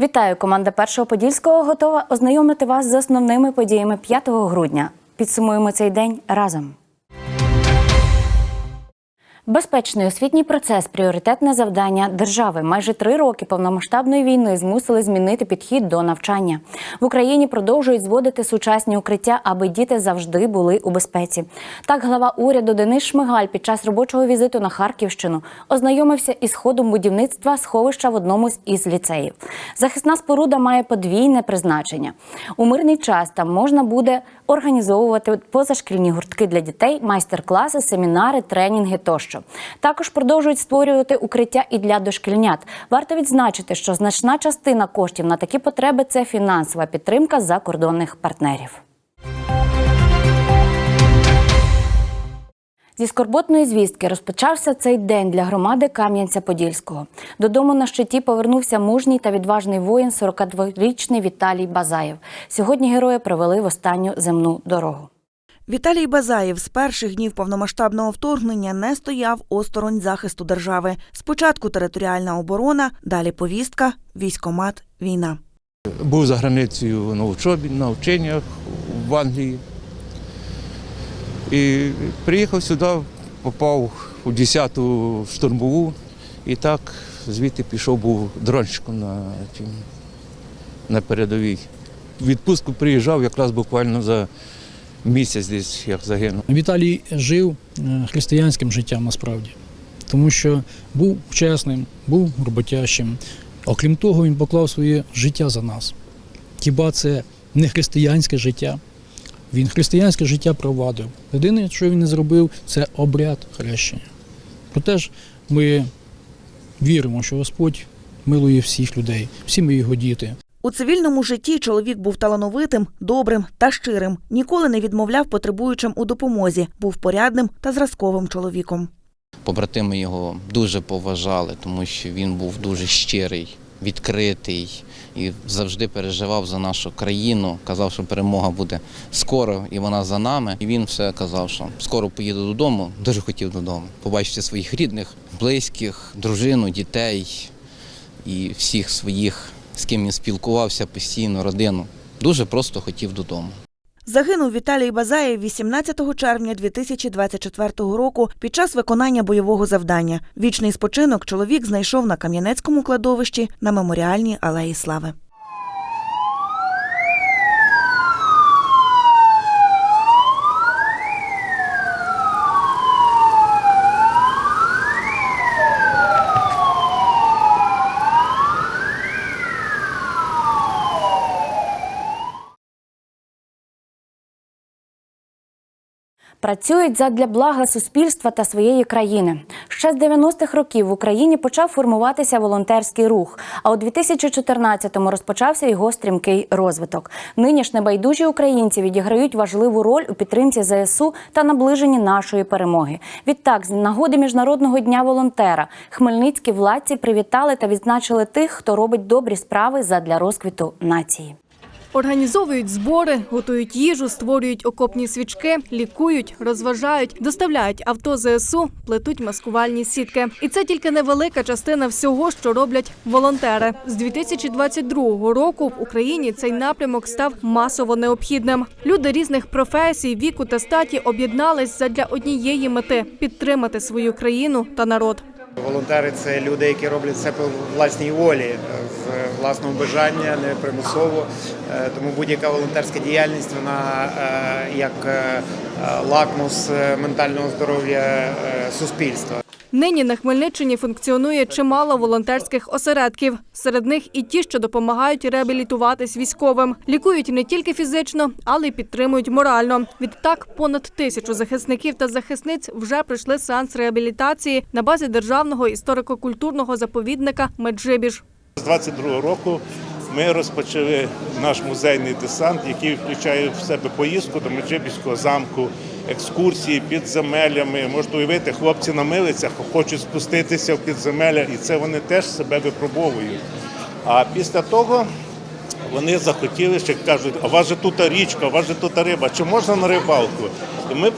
Вітаю! Команда першого подільського готова ознайомити вас з основними подіями 5 грудня. Підсумуємо цей день разом. Безпечний освітній процес пріоритетне завдання держави. Майже три роки повномасштабної війни змусили змінити підхід до навчання. В Україні продовжують зводити сучасні укриття, аби діти завжди були у безпеці. Так, глава уряду Денис Шмигаль під час робочого візиту на Харківщину ознайомився із ходом будівництва сховища в одному із ліцеїв. Захисна споруда має подвійне призначення. У мирний час там можна буде організовувати позашкільні гуртки для дітей, майстер-класи, семінари, тренінги тощо. Також продовжують створювати укриття і для дошкільнят. Варто відзначити, що значна частина коштів на такі потреби це фінансова підтримка закордонних партнерів. Зі скорботної звістки розпочався цей день для громади Кам'янця-Подільського. Додому на щиті повернувся мужній та відважний воїн 42-річний Віталій Базаєв. Сьогодні герої провели в останню земну дорогу. Віталій Базаєв з перших днів повномасштабного вторгнення не стояв осторонь захисту держави. Спочатку територіальна оборона, далі повістка, військомат, війна. Був за границею на учобі, на вченнях в Англії. І приїхав сюди, попав у 10-ту штурмову і так звідти пішов, був дронщиком на, на передовій. Відпустку приїжджав якраз буквально за місяць десь як загинув. Віталій жив е, християнським життям насправді, тому що був чесним, був роботящим. Окрім того, він поклав своє життя за нас. Хіба це не християнське життя? Він християнське життя провадив. Єдине, що він не зробив, це обряд хрещення. Проте ж ми віримо, що Господь милує всіх людей, всі ми його діти. У цивільному житті чоловік був талановитим, добрим та щирим. Ніколи не відмовляв потребуючим у допомозі. Був порядним та зразковим чоловіком. Побратими його дуже поважали, тому що він був дуже щирий, відкритий і завжди переживав за нашу країну. Казав, що перемога буде скоро і вона за нами. І він все казав, що скоро поїду додому. Дуже хотів додому. Побачити своїх рідних, близьких, дружину, дітей і всіх своїх, з ким він спілкувався постійно, родину. Дуже просто хотів додому. Загинув Віталій Базаєв 18 червня 2024 року під час виконання бойового завдання. Вічний спочинок чоловік знайшов на Кам'янецькому кладовищі на меморіальній алеї Слави. Працюють задля блага суспільства та своєї країни. Ще з 90-х років в Україні почав формуватися волонтерський рух. А у 2014-му розпочався його стрімкий розвиток. Нині ж небайдужі українці відіграють важливу роль у підтримці ЗСУ та наближенні нашої перемоги. Відтак, з нагоди міжнародного дня волонтера, хмельницькі владці привітали та відзначили тих, хто робить добрі справи задля розквіту нації. Організовують збори, готують їжу, створюють окопні свічки, лікують, розважають, доставляють авто ЗСУ, плетуть маскувальні сітки. І це тільки невелика частина всього, що роблять волонтери. З 2022 року в Україні цей напрямок став масово необхідним. Люди різних професій, віку та статі об'єднались задля однієї мети підтримати свою країну та народ. Волонтери це люди, які роблять це по власній волі, е, з власного бажання, не примусово. Е, Тому будь-яка волонтерська діяльність вона е, як лакмус ментального здоров'я суспільства. Нині на Хмельниччині функціонує чимало волонтерських осередків. Серед них і ті, що допомагають реабілітуватись військовим. Лікують не тільки фізично, але й підтримують морально. Відтак понад тисячу захисників та захисниць вже пройшли сеанс реабілітації на базі державного історико-культурного заповідника Меджибіж. З 22 року ми розпочали наш музейний десант, який включає в себе поїздку до Меджибіського замку, екскурсії підземеллями. Можете уявити, хлопці на милицях хочуть спуститися в підземелля, і це вони теж себе випробовують. А після того вони захотіли, ще кажуть, а у вас же тут річка, у вас же тут риба, чи можна на рибалку? І ми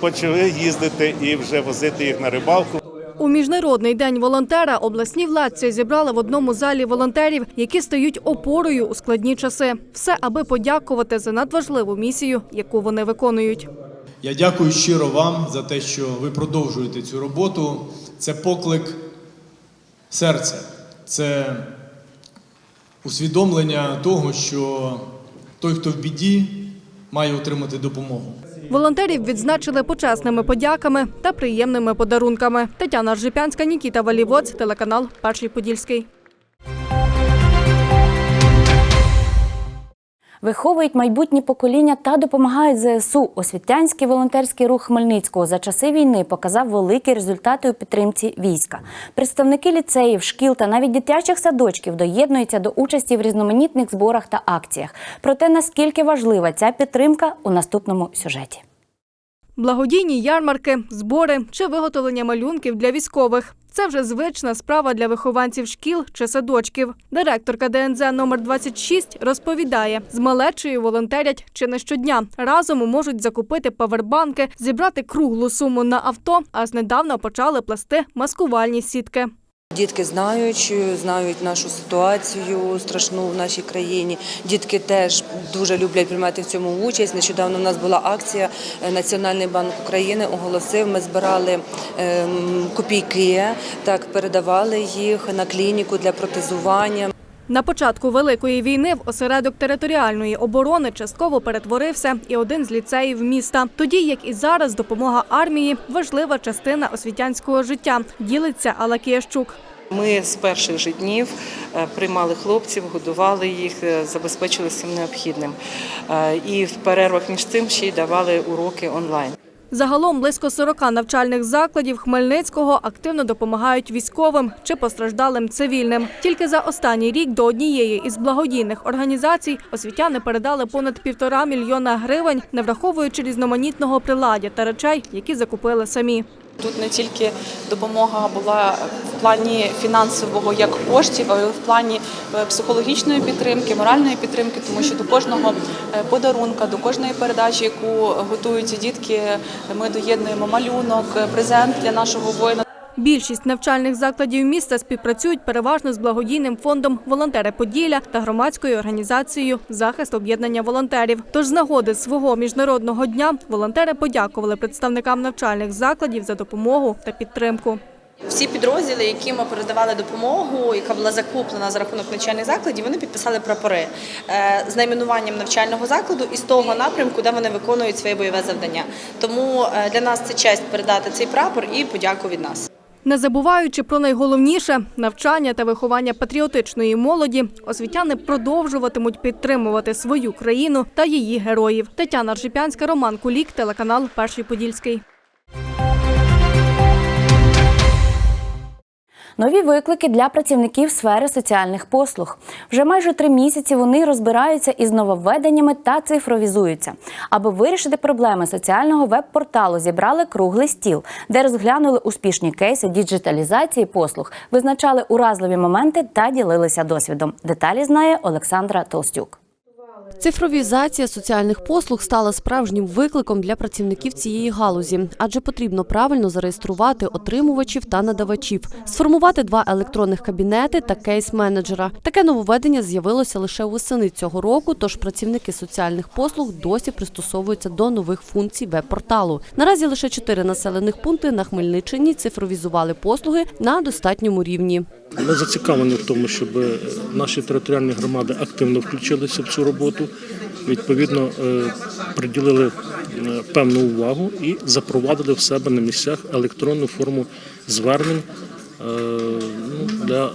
почали- їздити і вже возити їх на рибалку. У міжнародний день волонтера обласні владці зібрали в одному залі волонтерів, які стають опорою у складні часи. Все аби подякувати за надважливу місію, яку вони виконують. Я дякую щиро вам за те, що ви продовжуєте цю роботу. Це поклик серця, це усвідомлення того, що той, хто в біді, має отримати допомогу. Волонтерів відзначили почесними подяками та приємними подарунками. Тетяна Ржипянська, Нікіта Валівоць, телеканал Перший Подільський. Виховують майбутні покоління та допомагають ЗСУ. Освітянський волонтерський рух Хмельницького за часи війни показав великі результати у підтримці війська. Представники ліцеїв, шкіл та навіть дитячих садочків доєднуються до участі в різноманітних зборах та акціях. Про те, наскільки важлива ця підтримка у наступному сюжеті. Благодійні ярмарки, збори чи виготовлення малюнків для військових. Це вже звична справа для вихованців шкіл чи садочків. Директорка ДНЗ номер 26 розповідає, з малечею волонтерять чи не щодня. Разом можуть закупити павербанки, зібрати круглу суму на авто, а знедавна почали плести маскувальні сітки. Дітки знають, знають нашу ситуацію страшну в нашій країні. Дітки теж дуже люблять приймати в цьому участь. Нещодавно у нас була акція. е, Національний банк України оголосив. Ми збирали ем, копійки, так передавали їх на клініку для протезування. На початку великої війни в осередок територіальної оборони частково перетворився і один з ліцеїв міста. Тоді, як і зараз, допомога армії важлива частина освітянського життя. Ділиться Алла Киящук. Ми з перших же днів е, приймали хлопців, годували їх, е, забезпечили всім необхідним. Е, І в перервах між цим ще й давали уроки онлайн. Загалом близько 40 навчальних закладів Хмельницького активно допомагають військовим чи постраждалим цивільним. Тільки за останній рік до однієї із благодійних організацій освітяни передали понад півтора мільйона гривень, не враховуючи різноманітного приладдя та речей, які закупили самі. Тут не тільки допомога була в плані фінансового як коштів, а й в плані е, психологічної підтримки, моральної підтримки, тому що до кожного е, подарунка, до кожної передачі, яку готують дітки, ми доєднуємо малюнок, е, презент для нашого воїна. Більшість навчальних закладів міста співпрацюють переважно з благодійним фондом Волонтери Поділля та громадською організацією Захист об'єднання волонтерів. Тож з нагоди свого міжнародного дня волонтери подякували представникам навчальних закладів за допомогу та підтримку. Всі підрозділи, яким ми передавали допомогу, яка була закуплена за рахунок навчальних закладів, вони підписали прапори е, з найменуванням навчального закладу і з того напрямку, де вони виконують своє бойове завдання. Тому е, для нас це честь передати цей прапор і подяку від нас. Не забуваючи про найголовніше навчання та виховання патріотичної молоді, освітяни продовжуватимуть підтримувати свою країну та її героїв. Тетяна Ржипянська, Роман Кулік, телеканал Перший Подільський. Нові виклики для працівників сфери соціальних послуг. Вже майже три місяці вони розбираються із нововведеннями та цифровізуються. Аби вирішити проблеми соціального веб-порталу, зібрали круглий стіл, де розглянули успішні кейси діджиталізації послуг, визначали уразливі моменти та ділилися досвідом. Деталі знає Олександра Толстюк. Цифровізація соціальних послуг стала справжнім викликом для працівників цієї галузі, адже потрібно правильно зареєструвати отримувачів та надавачів, сформувати два електронних кабінети та кейс-менеджера. Таке нововведення з'явилося лише восени цього року, тож працівники соціальних послуг досі пристосовуються до нових функцій веб-порталу. Наразі лише чотири населених пункти на Хмельниччині цифровізували послуги на достатньому рівні. Ми зацікавлені в тому, щоб наші територіальні громади активно включилися в цю роботу. Відповідно, е, приділили е, певну увагу і запровадили в себе на місцях електронну форму звернень е, ну, для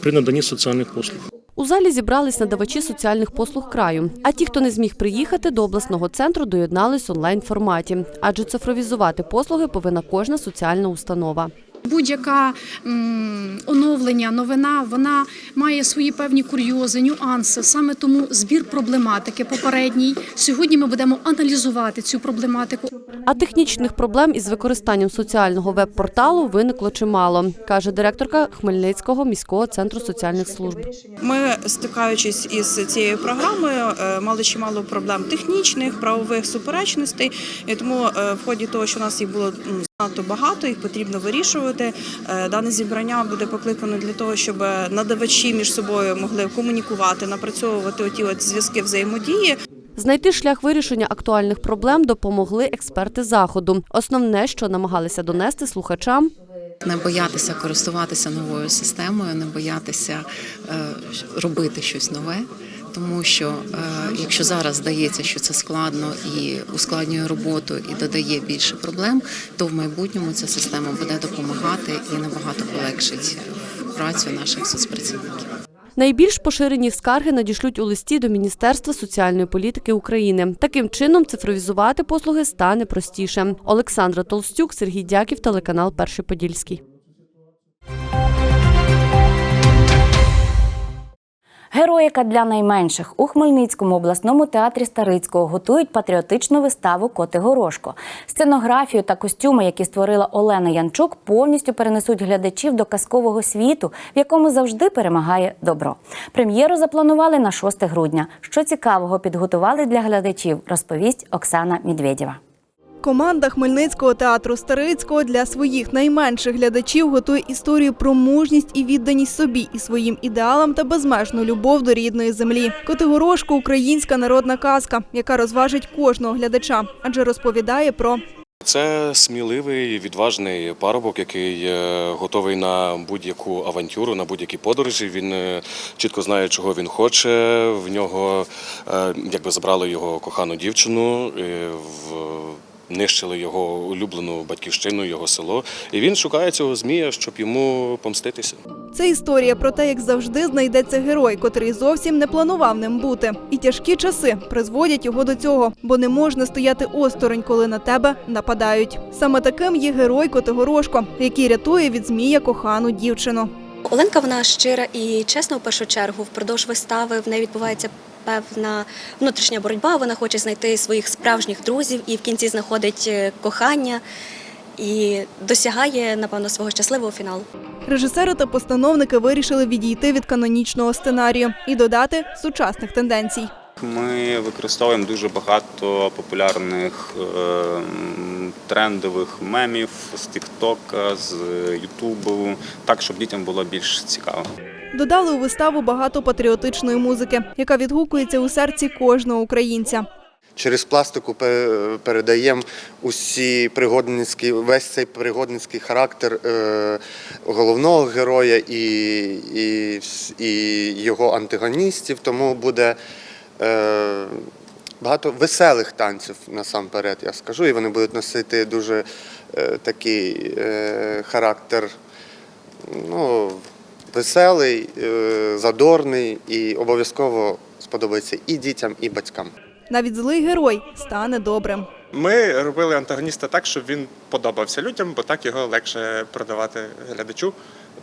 при наданні соціальних послуг. У залі зібрались надавачі соціальних послуг краю. А ті, хто не зміг приїхати до обласного центру, доєднались онлайн форматі, адже цифровізувати послуги повинна кожна соціальна установа. Будь-яка м, оновлення, новина, вона має свої певні курйози, нюанси. Саме тому збір проблематики попередній. Сьогодні ми будемо аналізувати цю проблематику. А технічних проблем із використанням соціального веб-порталу виникло чимало, каже директорка Хмельницького міського центру соціальних служб. Ми, стикаючись із цією програмою, е, мали чимало проблем технічних, правових суперечностей. Тому е, в ході того, що у нас їх було м, Надто багато їх потрібно вирішувати. Е, Дане зібрання буде покликано для того, щоб надавачі між собою могли комунікувати, напрацьовувати оті от зв'язки взаємодії. Знайти шлях вирішення актуальних проблем допомогли експерти заходу. Основне, що намагалися донести слухачам, Не боятися користуватися новою системою, не боятися е, робити щось нове. Тому що е, якщо зараз здається, що це складно і ускладнює роботу і додає більше проблем, то в майбутньому ця система буде допомагати і набагато полегшить працю наших соцпрацівників. Найбільш поширені скарги надішлють у листі до Міністерства соціальної політики України. Таким чином цифровізувати послуги стане простіше. Олександра Толстюк, Сергій Дяків, телеканал Перший Подільський. Героїка для найменших у Хмельницькому обласному театрі Старицького готують патріотичну виставу Коти Горошко. Сценографію та костюми, які створила Олена Янчук, повністю перенесуть глядачів до казкового світу, в якому завжди перемагає добро. Прем'єру запланували на 6 грудня. Що цікавого підготували для глядачів, розповість Оксана Медведєва. Команда Хмельницького театру Старицького для своїх найменших глядачів готує історію про мужність і відданість собі і своїм ідеалам та безмежну любов до рідної землі. Котигорошко українська народна казка, яка розважить кожного глядача, адже розповідає про Це сміливий, відважний парубок, який е, готовий на будь-яку авантюру, на будь-які подорожі. Він е, чітко знає, чого він хоче. В нього е, якби забрали його кохану дівчину. в Нищили його улюблену батьківщину, його село, і він шукає цього змія, щоб йому помститися. Це історія про те, як завжди знайдеться герой, котрий зовсім не планував ним бути. І тяжкі часи призводять його до цього, бо не можна стояти осторонь, коли на тебе нападають. Саме таким є герой Котигорошко, який рятує від змія кохану дівчину. Оленка вона щира і чесна в першу чергу. Впродовж вистави в неї відбувається певна внутрішня боротьба. Вона хоче знайти своїх справжніх друзів і в кінці знаходить е, кохання і досягає, напевно, свого щасливого фіналу. Режисери та постановники вирішили відійти від канонічного сценарію і додати сучасних тенденцій. Ми використовуємо дуже багато популярних е, трендових мемів з Тіктока, з Ютубу, так щоб дітям було більш цікаво. Додали у виставу багато патріотичної музики, яка відгукується у серці кожного українця. Через пластику передаємо усі пригодницькі, весь цей пригодницький характер е, головного героя і, і, і його антагоністів, тому буде е, багато веселих танців насамперед, я скажу, і вони будуть носити дуже е, такий характер ну, веселий, е, задорний і обов'язково сподобається і дітям, і батькам. Навіть злий герой стане добрим. Ми робили антагоніста так, щоб він подобався людям, бо так його легше продавати глядачу.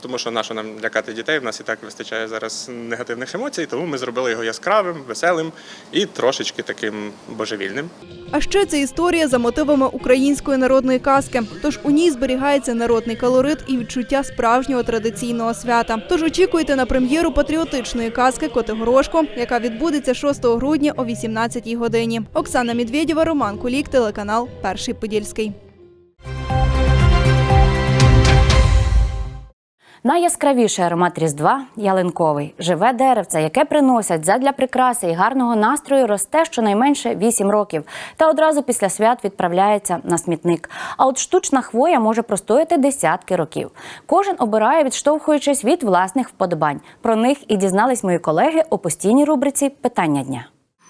Тому що нащо нам лякати дітей, в нас і так вистачає зараз негативних емоцій, тому ми зробили його яскравим, веселим і трошечки таким божевільним. А ще це історія за мотивами української народної казки. Тож у ній зберігається народний колорит і відчуття справжнього традиційного свята. Тож очікуйте на прем'єру патріотичної казки Котигорошко, яка відбудеться 6 грудня о 18 годині. Оксана Медведєва, Роман Кулік, телеканал Перший Подільський. Найяскравіший аромат Різдва ялинковий. Живе деревце, яке приносять задля прикраси і гарного настрою, росте щонайменше 8 років. Та одразу після свят відправляється на смітник. А от штучна хвоя може простояти десятки років. Кожен обирає, відштовхуючись від власних вподобань. Про них і дізнались мої колеги у постійній рубриці Питання дня.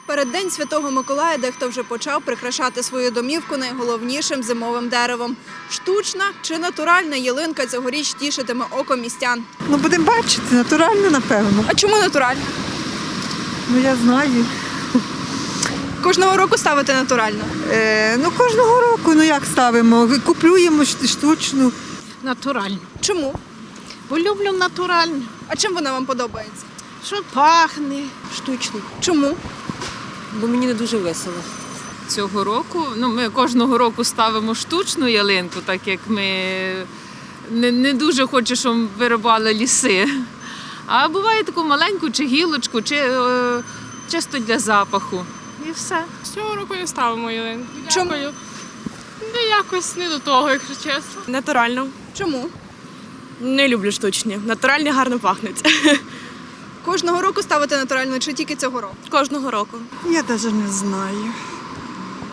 Перед День Святого Миколая дехто вже почав прикрашати свою домівку найголовнішим зимовим деревом. Штучна чи натуральна ялинка цьогоріч тішитиме око містян. Ну, будемо бачити, натурально, напевно. А чому натуральна? Ну, я знаю. Кожного року ставити натурально. Е, ну, кожного року, ну як ставимо? Куплюємо штучну. Натурально. Чому? Бо люблю натуральне. А чим вона вам подобається? Що пахне. Штучний, Чому? Бо мені не дуже весело. Цього року ну ми кожного року ставимо штучну ялинку, так як ми не, не дуже хочемо, щоб вирубали ліси. А буває таку маленьку чи гілочку, чи е, чисто для запаху. І все. Цього року не ставимо ялинку. Чому? Не якось не до того, якщо чесно. Натурально. Чому? Не люблю штучні. Натуральні гарно пахнуть. Кожного року ставите натуральну чи тільки цього року? Кожного року. Я навіть не знаю.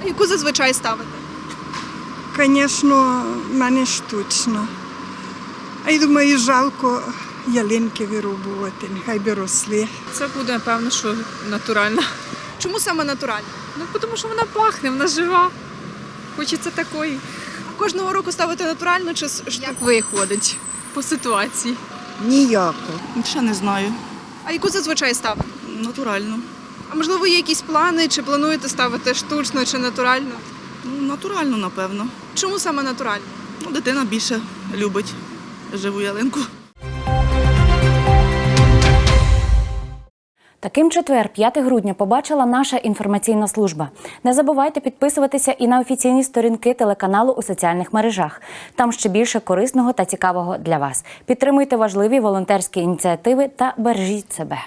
А яку зазвичай ставите? Звісно, в мене штучно. А я думаю, жалко ялинки вирубувати, нехай би росли. Це буде, напевно, що натуральна. Чому саме натуральна? Ну, тому що вона пахне, вона жива. Хочеться такої. Кожного року ставите натуральну чи с- Як виходить по ситуації. Ніяко. Ще не знаю. А яку зазвичай став? Натурально. А можливо, є якісь плани, чи плануєте ставити штучно чи натурально? Ну, натурально, напевно. Чому саме натурально? Ну, дитина більше любить живу ялинку. Таким четвер, 5 грудня, побачила наша інформаційна служба. Не забувайте підписуватися і на офіційні сторінки телеканалу у соціальних мережах. Там ще більше корисного та цікавого для вас. Підтримуйте важливі волонтерські ініціативи та бережіть себе.